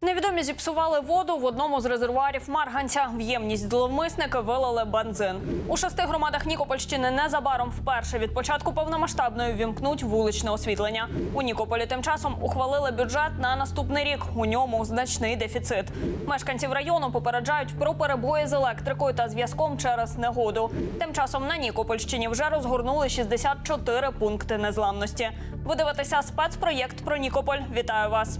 Невідомі зіпсували воду в одному з резервуарів Марганця. В ємність зловмисники вилили бензин. У шести громадах Нікопольщини незабаром вперше від початку повномасштабної ввімкнуть вуличне освітлення. У Нікополі тим часом ухвалили бюджет на наступний рік. У ньому значний дефіцит. Мешканців району попереджають про перебої з електрикою та зв'язком через негоду. Тим часом на Нікопольщині вже розгорнули 64 пункти незламності. Ви дивитеся спецпроєкт про Нікополь. Вітаю вас.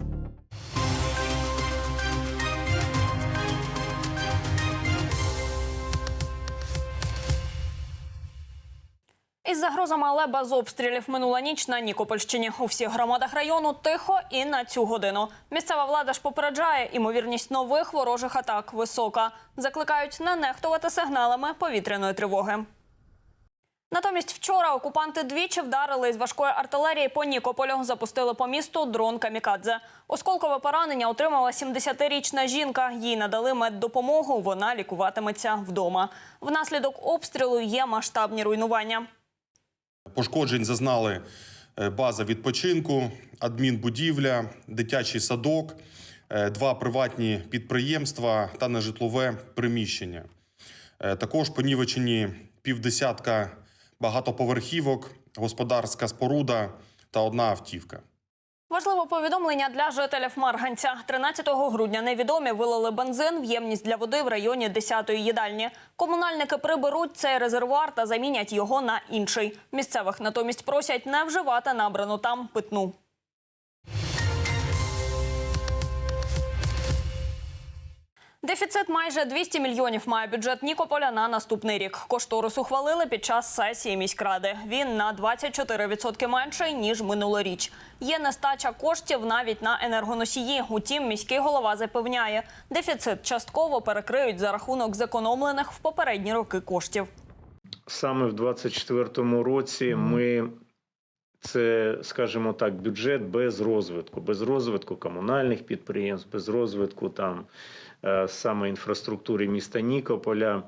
Загрозами, але без обстрілів минула ніч на Нікопольщині. У всіх громадах району тихо і на цю годину. Місцева влада ж попереджає, імовірність нових ворожих атак висока. Закликають не нехтувати сигналами повітряної тривоги. Натомість вчора окупанти двічі вдарили із важкої артилерії по Нікополю. Запустили по місту дрон Камікадзе. Осколкове поранення отримала 70-річна жінка. Їй надали меддопомогу. Вона лікуватиметься вдома. Внаслідок обстрілу є масштабні руйнування. Пошкоджень зазнали е, база відпочинку, адмінбудівля, дитячий садок, е, два приватні підприємства та нежитлове приміщення. Е, Також понівечені півдесятка багатоповерхівок, господарська споруда та одна автівка. Важливе повідомлення для жителів Марганця. 13 грудня невідомі вилили бензин в ємність для води в районі 10-ї їдальні. Комунальники приберуть цей резервуар та замінять його на інший. Місцевих натомість просять не вживати набрану там питну. Дефіцит майже 200 мільйонів має бюджет Нікополя на наступний рік. Кошторис ухвалили під час сесії міськради. Він на 24% менший ніж минулоріч. Є нестача коштів навіть на енергоносії. Утім, міський голова запевняє, дефіцит частково перекриють за рахунок зекономлених в попередні роки коштів. Саме в 2024 році ми це, скажімо так, бюджет без розвитку, без розвитку комунальних підприємств, без розвитку там саме інфраструктури міста Нікополя.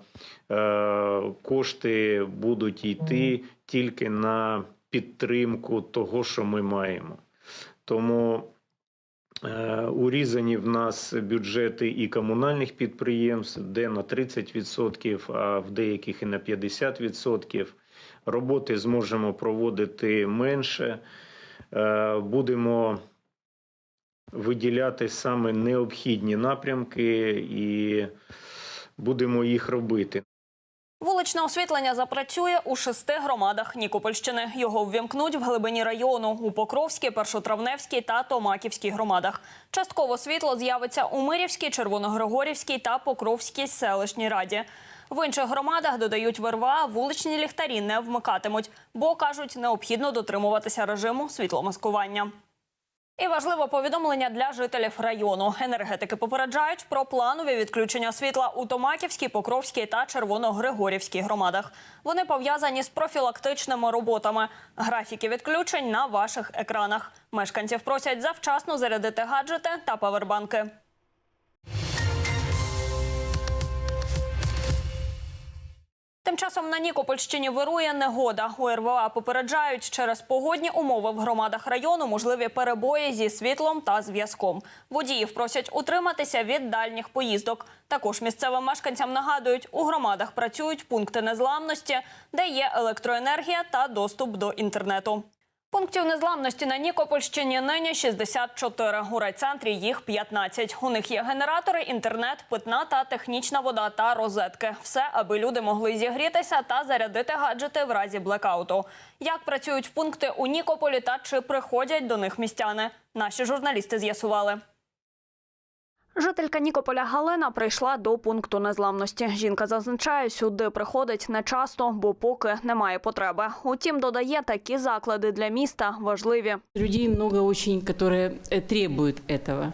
Е, Кошти будуть йти тільки на підтримку того, що ми маємо. Тому Е, Урізані в нас бюджети і комунальних підприємств, де на 30%, а в деяких і на 50%. Роботи зможемо проводити менше. Е, Будемо виділяти саме необхідні напрямки і будемо їх робити. Вуличне освітлення запрацює у шести громадах Нікопольщини. Його ввімкнуть в глибині району у Покровській, Першотравневській та Томаківській громадах. Частково світло з'явиться у Мирівській, Червоногригорівській та Покровській селищній раді. В інших громадах додають ВРВА, вуличні ліхтарі не вмикатимуть, бо кажуть, необхідно дотримуватися режиму світломаскування. І важливе повідомлення для жителів району. Енергетики попереджають про планові відключення світла у Томаківській, Покровській та Червоногригорівській громадах. Вони пов'язані з профілактичними роботами. Графіки відключень на ваших екранах. Мешканців просять завчасно зарядити гаджети та павербанки. Тим часом на Нікопольщині вирує негода. У РВА попереджають, через погодні умови в громадах району можливі перебої зі світлом та зв'язком. Водіїв просять утриматися від дальніх поїздок. Також місцевим мешканцям нагадують, у громадах працюють пункти незламності, де є електроенергія та доступ до інтернету. Пунктів незламності на Нікопольщині нині 64. У райцентрі їх 15. У них є генератори, інтернет, питна та технічна вода та розетки. Все, аби люди могли зігрітися та зарядити гаджети в разі блекауту. Як працюють пункти у Нікополі та чи приходять до них містяни? Наші журналісти з'ясували. Жителька Нікополя Галина прийшла до пункту незламності. Жінка зазначає, сюди приходить нечасто, бо поки немає потреби. Утім, додає, такі заклади для міста важливі. Людей много очень, которые э, требуют этого.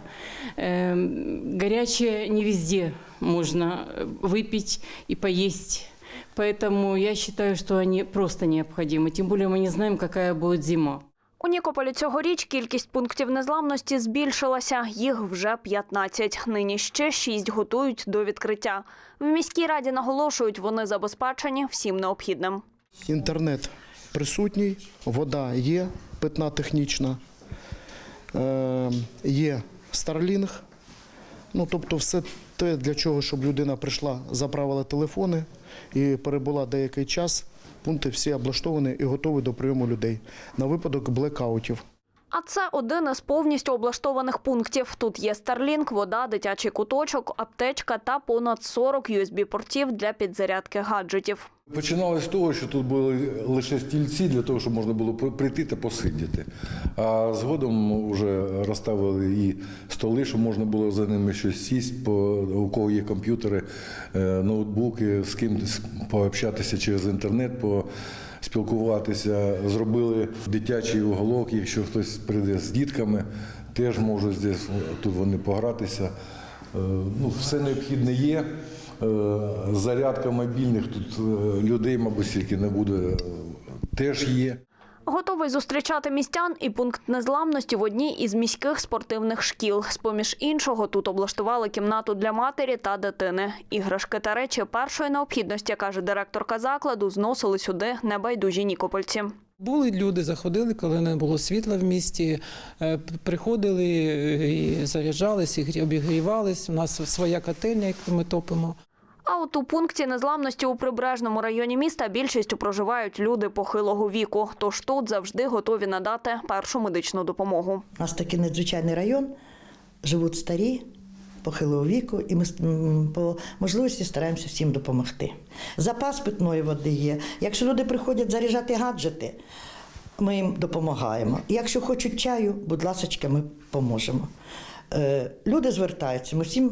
Эм, Горячее не везде можно э, выпить и поесть. Поэтому я считаю, что они просто необходимы. Тем более мы не знаем, какая будет зима. У Нікополі цьогоріч кількість пунктів незламності збільшилася. Їх вже 15. Нині ще 6 готують до відкриття. В міській раді наголошують, вони забезпечені всім необхідним. Інтернет присутній, вода є, питна технічна, е, є Starlink, Ну тобто, все те, для чого, щоб людина прийшла, заправила телефони і перебула деякий час. Пункти всі облаштовані і готові до прийому людей на випадок блекаутів. А це один із повністю облаштованих пунктів. Тут є Starlink, вода, дитячий куточок, аптечка та понад 40 USB-портів для підзарядки гаджетів. Починалося з того, що тут були лише стільці для того, щоб можна було прийти та посидіти. А згодом вже розставили і столи, щоб можна було за ними щось сісти, по, у кого є комп'ютери, е, ноутбуки, з ким пообщатися через інтернет, поспілкуватися. Зробили дитячий уголок, якщо хтось прийде з дітками, теж можуть здесь, тут вони погратися. Е, Ну, все необхідне є. Е, Зарядка мобільних тут е, людей, мабуть, тільки не буде, теж є. Готовий зустрічати містян і пункт незламності в одній із міських спортивних шкіл. З-поміж іншого тут облаштували кімнату для матері та дитини. Іграшки та речі першої необхідності, каже директорка закладу, зносили сюди небайдужі нікопольці. Були люди, заходили, коли не було світла в місті, е, приходили е, і заряджались, і грі- обігрівались. У нас своя котельня, яку ми топимо. А от у пункті незламності у прибережному районі міста більшістю проживають люди похилого віку. Тож тут завжди готові надати першу медичну допомогу. У нас такий надзвичайний район, живуть старі, похилого віку, і ми по можливості стараємося всім допомогти. Запас питної води є. Якщо люди приходять заряджати гаджети, ми їм допомагаємо. Якщо хочуть чаю, будь ласка, ми поможемо. Е, Люди звертаються, ми всім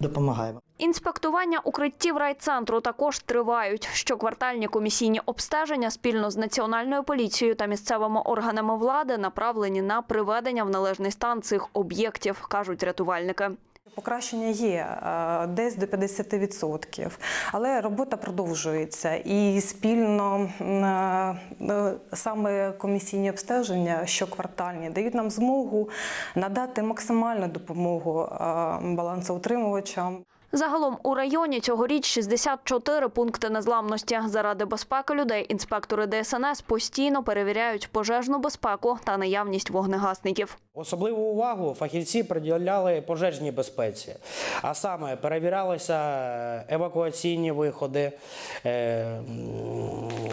допомагаємо. Інспектування укриттів райцентру також тривають. Щоквартальні комісійні обстеження спільно з національною поліцією та місцевими органами влади направлені на приведення в належний стан цих об'єктів, кажуть рятувальники. Покращення є е, десь до 50%, але робота продовжується і спільно е, е, саме комісійні обстеження щоквартальні дають нам змогу надати максимальну допомогу балансоутримувачам. Загалом у районі цьогоріч 64 пункти незламності. Заради безпеки людей інспектори ДСНС постійно перевіряють пожежну безпеку та наявність вогнегасників. Особливу увагу фахівці приділяли пожежній безпеці, а саме перевірялися евакуаційні виходи, е,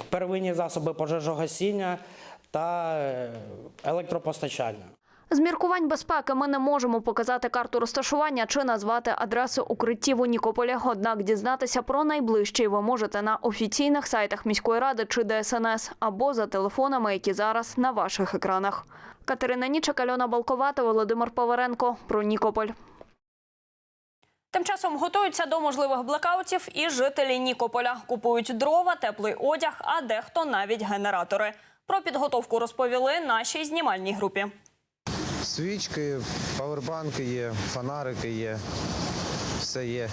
первинні засоби пожежогасіння та е, електропостачання. З міркувань безпеки ми не можемо показати карту розташування чи назвати адреси укриттів у Нікополі. Однак дізнатися про найближчий ви можете на офіційних сайтах міської ради чи ДСНС або за телефонами, які зараз на ваших екранах. Катерина Нічик, Альона Балковата, Володимир Поваренко про Нікополь. Тим часом готуються до можливих блекаутів і жителі Нікополя. Купують дрова, теплий одяг, а дехто навіть генератори. Про підготовку розповіли нашій знімальній групі. Свічки, павербанки є, фонарики є, все є.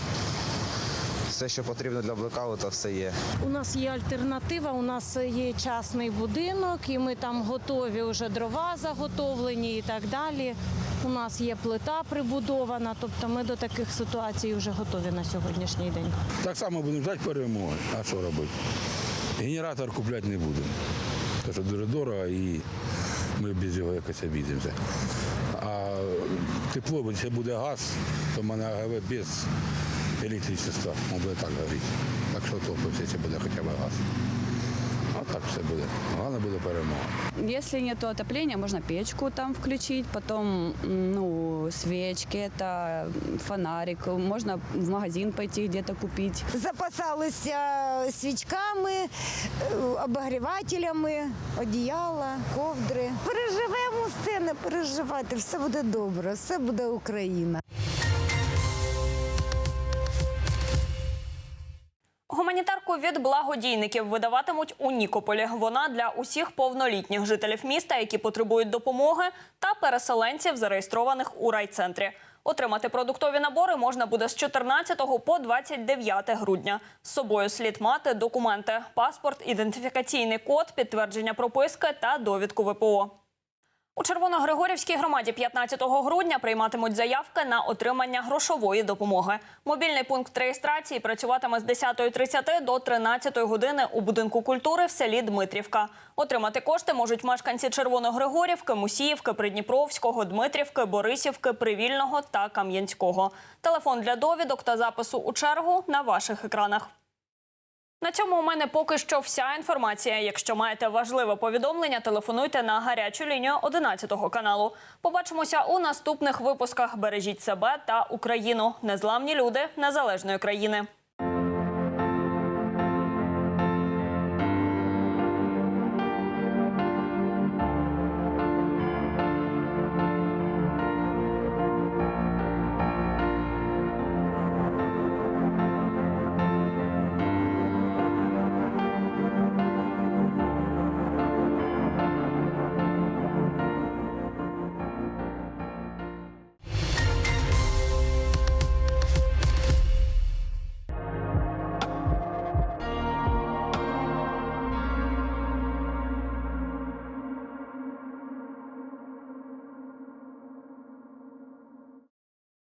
Все, що потрібно для блекаута, все є. У нас є альтернатива. У нас є частний будинок, і ми там готові вже дрова заготовлені і так далі. У нас є плита прибудована, тобто ми до таких ситуацій вже готові на сьогоднішній день. Так само будемо ждати перемоги. А що робити? Генератор купляти не будемо. Тому що дуже дорого і ми без його якось обійдемося. А тепло, бо якщо буде газ, то в мене АГВ без електричества, буде так говорити. Так що топиться, якщо буде хоча б газ. Так все буде. Головне буде перемога. Если нет отопления, можно печку там включить, потом ну, свечки, это фонарик, можно в магазин пойти где-то купить. Запасалися свічками, е, обогрівателями, одіяла, ковдри. Переживемо все, не переживайте, все буде добре, все буде Україна. Гуманітарку від благодійників видаватимуть у Нікополі. Вона для усіх повнолітніх жителів міста, які потребують допомоги, та переселенців, зареєстрованих у райцентрі. Отримати продуктові набори можна буде з 14 по 29 грудня. З собою слід мати документи: паспорт, ідентифікаційний код, підтвердження прописки та довідку ВПО. У Червоногригорівській громаді 15 грудня прийматимуть заявки на отримання грошової допомоги. Мобільний пункт реєстрації працюватиме з 10.30 до 13 години у будинку культури в селі Дмитрівка. Отримати кошти можуть мешканці Червоногригорівки, Мусіївки, Придніпровського, Дмитрівки, Борисівки, Привільного та Кам'янського. Телефон для довідок та запису у чергу на ваших екранах. На цьому у мене поки що вся інформація. Якщо маєте важливе повідомлення, телефонуйте на гарячу лінію 11 каналу. Побачимося у наступних випусках. Бережіть себе та Україну. Незламні люди незалежної країни.